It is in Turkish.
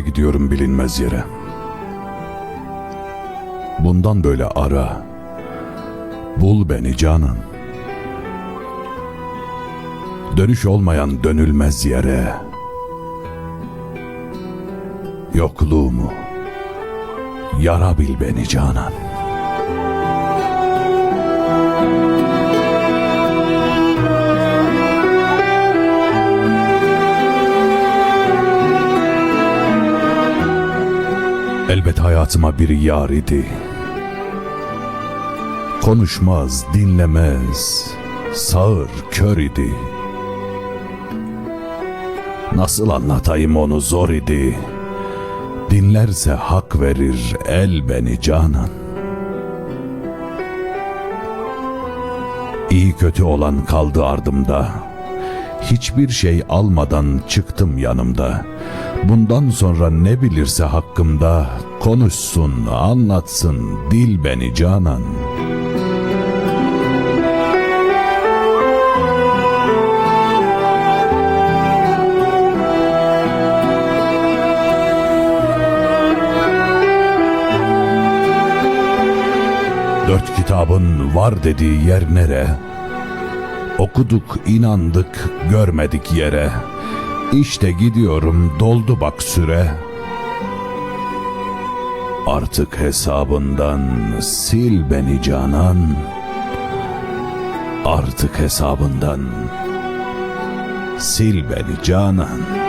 gidiyorum bilinmez yere. Bundan böyle ara. Bul beni canan. Dönüş olmayan dönülmez yere. Yokluğumu yara bil beni canan. Elbet hayatıma bir yar idi. Konuşmaz, dinlemez, sağır, kör idi. Nasıl anlatayım onu zor idi. Dinlerse hak verir el beni canan. İyi kötü olan kaldı ardımda. Hiçbir şey almadan çıktım yanımda. Bundan sonra ne bilirse hakkımda konuşsun, anlatsın dil beni canan. Dört kitabın var dediği yer nere? Okuduk, inandık, görmedik yere. İşte gidiyorum, doldu bak süre. Artık hesabından sil beni canan. Artık hesabından sil beni canan.